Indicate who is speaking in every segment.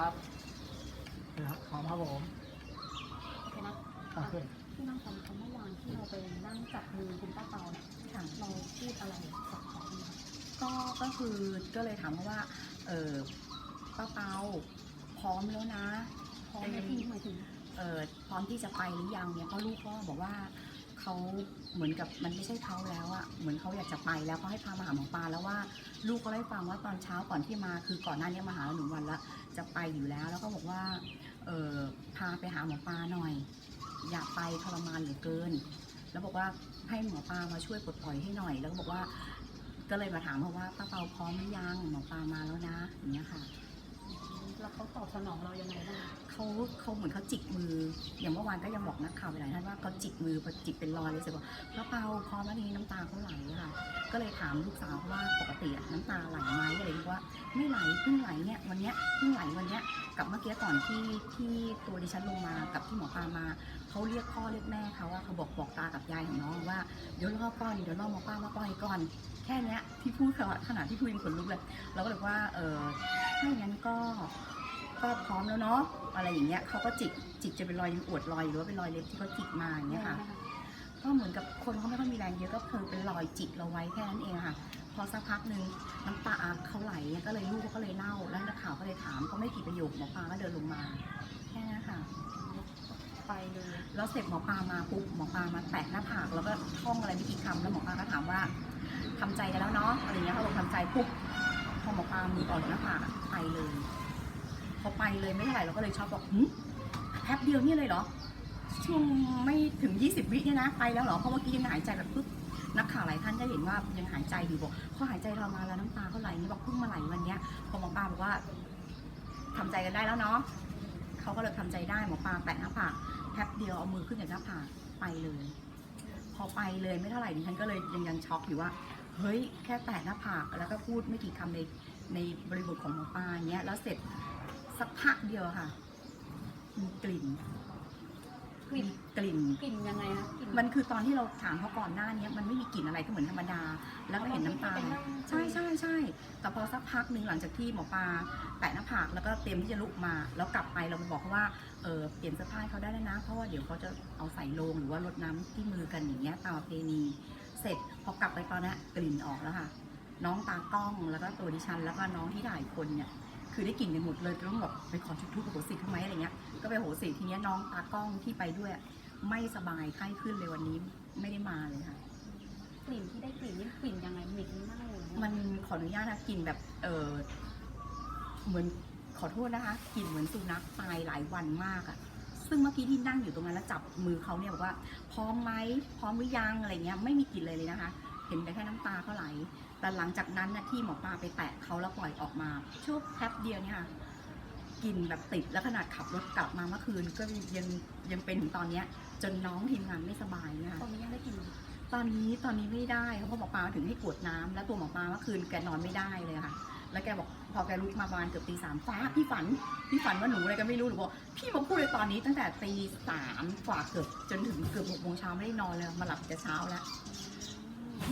Speaker 1: ครับนะครับพร้อมครับผม
Speaker 2: โอเคนะ
Speaker 1: อะขึ้น
Speaker 2: ที่นั่งฟังเขาเมื่อวานที่เราไปนั่งจับมือคุณป้าเปาเนี่ย
Speaker 3: ค่ะ
Speaker 2: เราพูดอะไรกับเขาบ้างคะ
Speaker 3: ก็ก็คือก็เลยถามเขาว่า เออป้าเปาพร้อมแล้วนะ
Speaker 2: พร้อมในที่นี้หมายถึง
Speaker 3: เออพร้อมที่จะไปหรือยังเนี่ยเพราะลูกก็บอกว่า เขาเหมือนกับมันไม่ใช่เขาแล้วอะเหมือนเขาอยากจะไปแล้วเขาให้พามาหาหมอปลาแล้วว่าลูกก็ได้ฟังว่าตอนเช้าก่อนที่มาคือก่อนหน้านี้มาหาเราหนึ่งวันละจะไปอยู่แล้ว แล้วก็บอกว่าเออพาไปหาหมอปลาหน่อย อยากไปทรมานเหลือเกิน แล้วบอกว่าให้หมอปลามาช่วยปลดปล่อยให้หน่อย แล้วก็บอกว่า ก็เลยมาถามเขาว่าป้าเปาพร้อมหรือยังหมอปลามาแล้วนะอย่างเงี้ยค่ะ
Speaker 2: แล้วเขาตอบสนองเรายังไงบ้าง
Speaker 3: เขาเขาเหมือนเขาจิกมือ อย่างเมื่อวานก็ยังบอกนักข่าวไปหลายท่านว่าเขาจิกมือพอจิกเป็นรอยเลยสึกว่าพระเปาพร้อมแล้วทีนี้น้ำตาเขาไหลค่ะก็เลยถามลูกสาวว่าปกติน้ำตาไหลไหมอะไรอย่ว่าไม่ไหลเพิ่งไหลเนี่ยวันเนี้ยเพิ่งไหลวันเนี้ยกับเมื่อกี้ก่อนที่ที่ตัวดิฉันลงมากับที่หมอปลามาเขาเรียกพ่อเรียกแม่เขาว่าเขาบอกบอกตากับยายของน้องว่าเดี๋ยวรอก่อนเดี๋ยวรอหมอปลามาปล่อยก่อน ค่เนี้ยที่พูดขนาดที่พูดยังขนลุกเลยเราก็เลยว่าเออถ้าอย่างนั้นก็ก็พร้อมแล้วเนาะอะไรอย่างเงี้ยเขาก็จิกจิกจะเป็นรอยยังอวดรอยหรือว่าเป็นรอยเล็บที่เขาจิกมาอย่างเงี้ยค่ะก็เหมือนกับคนเขาไม่ค่อยมีแรงเยอะก็คือเป็นรอยจิกเราไว้แค่นั้นเองอะค่ะ พอสักพักหนึ่งน้ำตาเขาไหลเนี่ยก็เลยลูกเขาก็เลยเล่าแล้วนักข่าวก็เลยถามก็ไม่กี่ประโยคหมอปลาก็เดินลงมาแค่นั้นค่ะ
Speaker 2: ไปเลย
Speaker 3: แล้วเสร็จหมอปลามาปุ๊บหมอปลามาแตะหน้าผากแล้วก็ท่องอะไรไม่กี่คำแล้วหมอปลาก็ถามว่า ทำใจกันแล้วเนาะอะไรเงี้ยเขาบอกทำใจปุ๊บพอหมอปลามือออกจากหน้าผากไปเลยพอไปเลยไม่เท่าไหร่เราก็เลยช็อกบอกหึแป๊บเดียวเนี่ยเลยเหรอช่วงไม่ถึง 20 วิเนี่ยนะไปแล้วเหรอเพราะเมื่อกี้ยังหายใจแบบปึ๊บนักข่าวหลายท่านก็เห็นว่ายังหายใจอยู่บอกเขาหายใจเรามาแล้วน้ำตาเขาไหลนี่บอกเพิ่งมาไหลวันเนี้ยพอหมอปลาบอกว่าทำใจกันได้แล้วเนาะเขาก็เลยทำใจได้หมอปลาแตะหน้าผากแป๊บเดียวเอามือขึ้นจากหน้าผากไปเลย พอไปเลยไม่เท่าไหร่ดิฉันก็เลยยังยังช็อกอยู่ว่า เฮ้ยแค่แตะหน้าผากแล้วก็พูดไม่กี่คำในในบริบทของหมอปลาอย่างเงี้ยแล้วเสร็จสักพักเดียวค่ะ มีกลิ่น
Speaker 2: กลิ่น
Speaker 3: กลิ่น
Speaker 2: กลิ่นยังไงนะกลิ่น
Speaker 3: มันคือตอนที่เราถามเขาก่อนหน้าเนี้ยมันไม่มีกลิ่นอะไรก็เหมือนธรรมดา แล้วก็เห็นน้ำตา
Speaker 2: ไปนั่ง
Speaker 3: ใช่ใช่ใช่แต่พอสักพักหนึ่งหลังจากที่หมอปลาแตะหน้าผากแล้วก็เตรียมที่จะลุกมา แล้วกลับไปเราบอกเขาว่าเออเปลี่ยนเสื้อผ้าให้เขาได้แล้วนะเพราะว่าเดี๋ยวเขาจะเอาใส่โลงหรือว่ารดน้ำที่มือกันอย่างเงี้ยตามประเพณี เสร็จพอกลับไปตอนนั้นกลิ่นออกแล้วค่ะ น้องตากล้องแล้วก็ตัวดิฉัน แล้วก็น้องที่ถ่ายคนเนี่ยคือได้กลิ่นกันหมดเลยต้องแบบไปขอจุดทูปโหสิทำไมอะไรเงี้ยก็ไปโหสิทีเนี้ยน้องตากล้องที่ไปด้วยอะไม่สบายไข้ขึ้นเลยวันนี้ไม่ได้มาเลยค่ะ
Speaker 2: กลิ่นที่ได้กลิ่นนี่กลิ่นยังไงเหม็นเน่าหรือว่า
Speaker 3: มันขออนุญาตนะกลิ่นแบบเออเหมือนขอโทษนะคะกลิ่นเหมือนสุนัขตายหลายวันมากอะ ซึ่งเมื่อกี้ที่นั่งอยู่ตรงนั้นแล้วจับมือเขาเนี่ยบอกว่าพร้อมไหมพร้อมหรือยังอะไรเงี้ยไม่มีกลิ่นเลยเลยนะคะ เห็นแต่แค่น้ำตาเขาไหล แต่หลังจากนั้นนะที่หมอปลาไปแตะเขาแล้วปล่อยออกมาชั่วแป๊บเดียวเนี่ยค่ะกลิ่นแบบติดแล้วขนาดขับรถกลับมาเมื่อคืนก็ยังยังเป็นถึงตอนเนี้ยจนน้องทีมงานไม่สบายเนี่ยค่ะ
Speaker 2: ตอนนี้ยังได้กลิ่นอยู่
Speaker 3: ตอนนี้ตอนนี้ไม่ได้เพราะหมอปลาถึงให้กรวดน้ำแล้วตัวหมอปลาเมื่อคืนแกนอนไม่ได้เลยค่ะ แล้วแกบอก พอแกลุกมาประมาณเกือบตีสามฟ้าพี่ฝัน พี่ฝันว่าหนูอะไรก็ไม่รู้หรือบอกพี่มาพูดเลยตอนนี้ตั้งแต่ตีสามกว่าเกือบจนถึงเกือบหกโมงเช้าไม่ได้นอนเลยมาหลับแต่เช้าแล้ว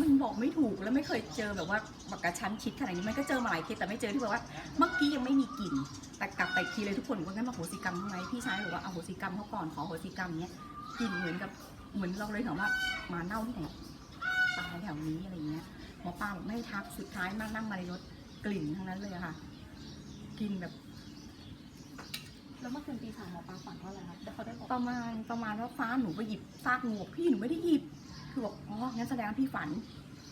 Speaker 3: มันบอกไม่ถูกแล้วไม่เคยเจอแบบว่าแบบกระชั้นชิดขนาดนี้มันก็เจอมาหลายเคสแต่ไม่เจอที่แบบว่าเมื่อกี้ยังไม่มีกลิ่นแต่กลับไปอีกทีเลยทุกคนกว่างั้นมาโหสิกรรมทำไมพี่ชายบอกว่าเอาโหสิกรรมเขาก่อนขอโหสิกรรมเนี้ยกลิ่นเหมือนกับเหมือนเราเลยถามว่ามาเน่าที่ไหนตายแถวนี้อะไรเงี้ยหมอปลาบอกไม่ทักสุดท้ายมานั่งมาในรถ กลิ่นทั้งนั้นเลยอะค่ะกลิ่นแบบ
Speaker 2: แล้วเมื่อคืนตีสามหมอปลาฝันว่าอะไรคะแล้วเขาได้บอก
Speaker 3: ประมาณประมาณว่าฟ้าหนูไปหยิบซากงูบอกพี่หนูไม่ได้หยิบคือบอกอ๋องั้นแสดงว่าพี่ฝัน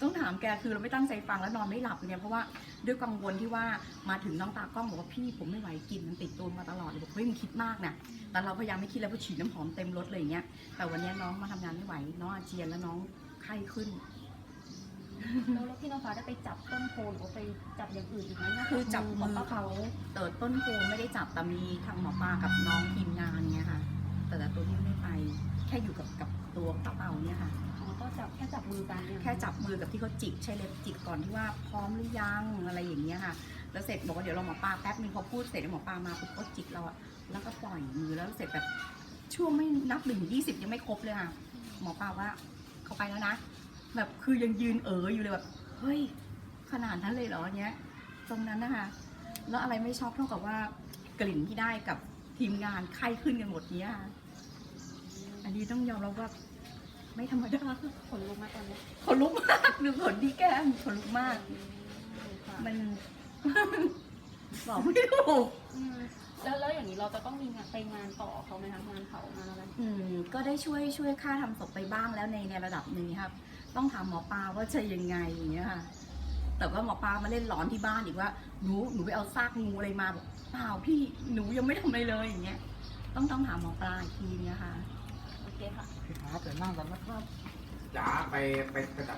Speaker 3: ต้องถามแกคือเราไม่ตั้งใจฟังแล้วนอนไม่หลับเนี่ยเพราะว่าด้วยกังวลที่ว่ามาถึงน้องตากล้องบอกว่าพี่ผมไม่ไหวกลินมันติดตัวมาตลอดเลยบอกเฮ้ยมึงคิดมากนะแต่เราพยายามไม่คิดแล้วเพราะฉีดน้ำหอมเต็มรถเลยอย่างเงี้ยแต่วันเนี้ยน้องมาทำงานไม่ไหวน้องอาเจียนแล้วน้องไข้ขึ้น
Speaker 2: แล้วแล้วพี่น้องฟ้าได้ไปจับต้นโพหรือว่าไปจับอย่างอื่นอีกไหมนอก
Speaker 3: คือจับ
Speaker 2: ข
Speaker 3: มื
Speaker 2: อง
Speaker 3: อ
Speaker 2: ป้า
Speaker 3: เขา
Speaker 2: เขา
Speaker 3: เติดต้นโพไม่ได้จับแต่มีทางหมอปลากับน้องทีมงานเนี่ยค่ะ แต่แต่ตัวที่ไม่ไป แค่อยู่กับกับตัวกระเป๋าเนี่ยค่ะ
Speaker 2: อ๋อก็จับแค่จับมือกันเนี่ย
Speaker 3: แค่จับมือกับที่เขาจิกใช้เล็บจิกก่อนที่ว่าพร้อมหรือยังอะไรอย่างเงี้ยค่ะ แล้วเสร็จบอกว่าเดี๋ยวเราหมอปลาแป๊บนึงพอพูดเสร็จแล้วหมอปลามาปุ๊บก็จิกเราอะแล้วก็ปล่อยมือแล้วเสร็จแบบช่วงไม่นับหนึ่งยี่สิบยังไม่ครบเลยค่ะ หมอปลาว่าเขาไปแล้วนะ แบบคือยังยืนเอ๋ออยู่เลยแบบเฮ้ยขนาดนั้นเลยเหรอเนี้ย ตรงนั้นนะคะ แล้วอะไรไม่ช็อกเท่ากับว่ากลิ่นที่ได้กับทีมงานไข้ขึ้นกันหมดเนี้ยค่ะอันนี้ต้องยอมรับว่าไม่ธรรมดา
Speaker 2: ขนลุกมากตอนเนี้ย
Speaker 3: ขนลุกมากดูขนที่แก้มขนลุกมาก
Speaker 2: ค่ะ
Speaker 3: มัน บอกไม่ถูก
Speaker 2: อืมแล้วแล้วอย่างนี้เราจะต้องมีงานไปงานต่อเขาไหมคะงานเผางานอะไร
Speaker 3: อืมก็ได้ช่วยช่วยค่าทำศพไปบ้างแล้วในในระดับหนึ่งครับ ต้องถามหมอปลาว่าจะยังไงอย่างเงี้ยค่ะ แต่ว่าหมอปลามาเล่นร้อนที่บ้านอีกว่าหนูหนูไปเอาซากงูอะไรมาบอกเปล่าพี่หนูยังไม่ทำอะไรเลยอย่างเงี้ย ต้องต้องถามหมอปลาอีกทีเนี้ยค่ะ
Speaker 2: โอเคค่ะ
Speaker 1: พี่ครับเดี๋ยวนั่งกันนะครับ
Speaker 4: จ๋าไปไปไปจับ